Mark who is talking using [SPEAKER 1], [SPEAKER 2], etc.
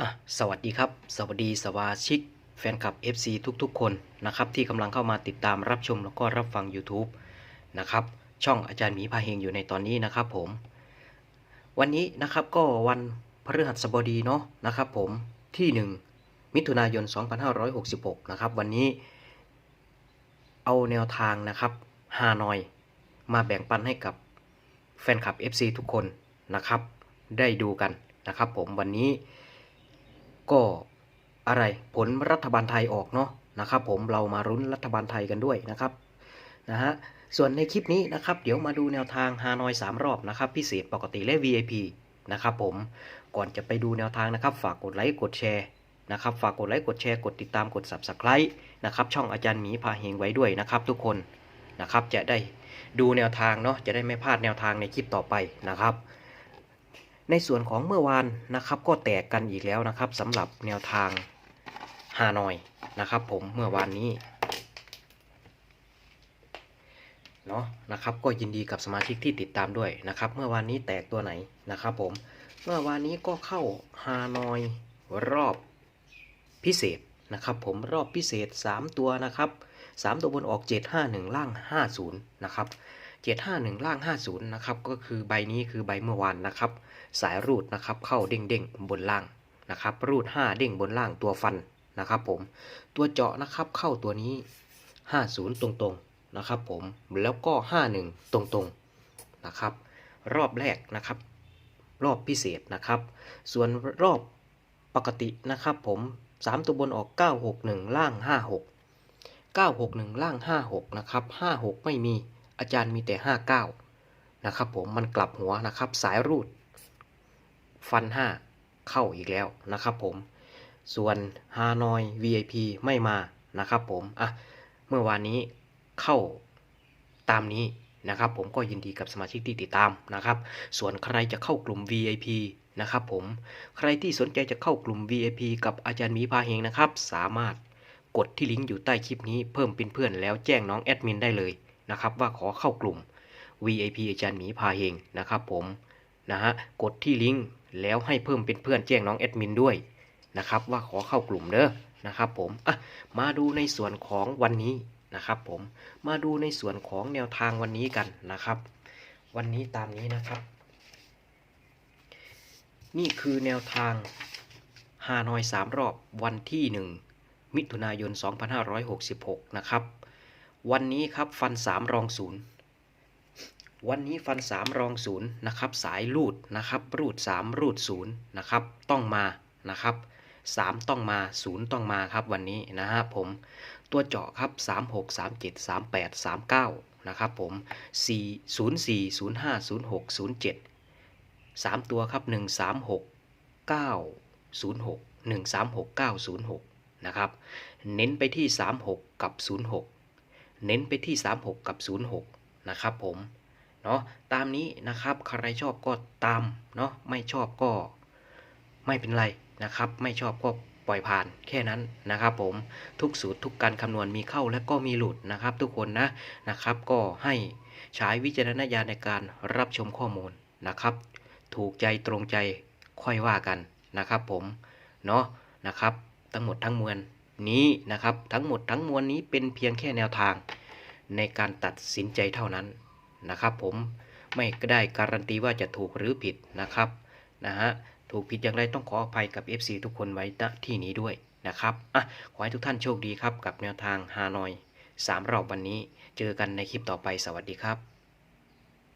[SPEAKER 1] อะสวัสดีครับ สวัสดีสมาชิก แฟนคลับ FC ทุกๆ คนนะครับที่กำลังเข้ามาติดตามรับชมแล้วก็รับฟัง YouTube นะครับช่องอาจารย์หมีพาเฮงอยู่ในตอนนี้นะครับผม วันนี้นะครับก็วันพฤหัสบดีเนาะนะครับผมที่ 1 มิถุนายน 2566 นะครับวันนี้ เอาแนวทางนะครับฮานอย มาแบ่งปันให้กับแฟนคลับ FC ทุกคนนะครับ ได้ดูกันนะครับผมวันนี้ ก็อะไรผลรัฐบาลไทยออกเนาะนะครับ ผมเรามารุ้นรัฐบาลไทยกันด้วยนะครับนะฮะส่วนในคลิปนี้นะครับเดี๋ยวมาดูแนวทางฮานอย 3 รอบนะครับ พิเศษปกติและ VIP นะครับผมก่อนจะไปดูแนวทางนะครับ ฝากกดไลค์กดแชร์นะครับฝากกดไลค์กดแชร์กดติดตามกด Subscribe นะครับช่องอาจารย์หมีพาเฮงไว้ด้วยนะครับ ทุกคนนะครับจะได้ดูแนวทางเนาะจะได้ไม่พลาดแนวทางในคลิปต่อไปนะครับ ในส่วนของเมื่อวานนะครับก็แตกกันอีกแล้วนะครับสำหรับแนวทางฮานอยนะครับ ผมเมื่อวานนี้เนาะนะครับก็ยินดีกับสมาชิกที่ติดตามด้วยนะครับ เมื่อวานนี้แตกตัวไหนนะครับ ผมเมื่อวานนี้ก็เข้าฮานอยรอบพิเศษนะครับผมรอบพิเศษ 3 ตัวนะครับ 3 ตัวบนออก 751 ล่าง 50 นะครับ 751 ล่าง 50 นะครับ ก็คือใบนี้คือใบเมื่อวานนะครับ สายรูดนะครับเข้าเด้งเด้งๆบนล่างนะครับ รูด 5 เด้งบนล่างตัวฟันนะครับผม ตัวเจาะนะครับเข้าตัวนี้ 50 ตรงๆนะครับผม แล้วก็ 51 ตรงๆนะครับ รอบแรกนะครับ รอบพิเศษนะครับ ส่วนรอบปกตินะครับผม 3 ตัวบนออก 961 ล่าง 56 961 ล่าง 56 นะครับ 56 ไม่มี อาจารย์มีแต่ 59 นะครับผมมันกลับหัวนะครับ สายรูด ฟัน 5 เข้าอีกแล้วนะครับผม ส่วนฮานอย VIP ไม่มานะครับผมอะเมื่อวานนี้เข้าตามนี้นะครับ ผมก็ยินดีกับสมาชิกที่ติดตามนะครับ ส่วนใครจะเข้ากลุ่ม VIP นะครับผมใครที่สนใจจะเข้ากลุ่ม VIP กับอาจารย์มีพาเฮงนะครับ สามารถกดที่ลิงก์อยู่ใต้คลิปนี้เพิ่มเป็นเพื่อนแล้วแจ้งน้องแอดมินได้เลย นะครับว่าขอเข้ากลุ่ม VIP อาจารย์หมีพาเฮงนะครับผมนะฮะกดที่ลิงก์แล้วให้เพิ่มเป็นเพื่อนแจ้งน้องแอดมินด้วยนะครับว่าขอเข้ากลุ่มเด้อนะครับผมอะมาดูในส่วนของวันนี้นะครับผมมาดูในส่วนของแนวทางวันนี้กันนะครับ วันนี้ตามนี้นะครับ นี่คือแนวทางฮานอย 3 รอบวันที่ 1 มิถุนายน 2566 นะครับ วันนี้ครับฟันสามรองศูนย์วันนี้ฟันสามรองศูนย์นะครับ สายรูดนะครับ รูดสามรูดศูนย์นะครับ ต้องมานะครับสามต้องมาศูนย์ต้องมาครับวันนี้นะฮะผมตัวเจาะครับสามหกสามเจ็ดสามแปดสามเก้านะครับผมสี่ศูนย์สี่ศูนย์ห้าศูนย์หกศูนย์เจ็ดสามตัวครับหนึ่งสามหกเก้าศูนย์หกหนึ่งสามหกเก้าศูนย์หกนะครับ เน้นไปที่สามหกกับศูนย์หก เน้นไปที่ 36 กับ 06 นะครับผมเนาะตามนี้นะครับใครชอบก็ตามเนาะไม่ชอบก็ไม่เป็นไรนะครับ ไม่ชอบก็ปล่อยผ่านแค่นั้นนะครับผมทุกสูตรทุกการคำนวณมีเข้าและก็มีหลุดนะครับ ทุกคนนะนะครับ ก็ให้ใช้วิจารณญาณในการรับชมข้อมูลนะครับ ถูกใจตรงใจค่อยว่ากันนะครับผมเนาะนะครับ ทั้งหมดทั้งมวล นี้นะครับ ทั้งหมดทั้งมวลนี้เป็นเพียงแค่แนวทางในการตัดสินใจเท่านั้นนะครับ ผมไม่ได้การันตีว่าจะถูกหรือผิดนะครับนะฮะถูกผิดอย่างไรต้องขออภัยกับ FC ทุกคนไว้ณที่นี้ด้วยนะครับอะขอให้ทุกท่านโชคดีครับกับแนวทางฮานอย3รอบวันนี้ เจอกันในคลิปต่อไปสวัสดีครับ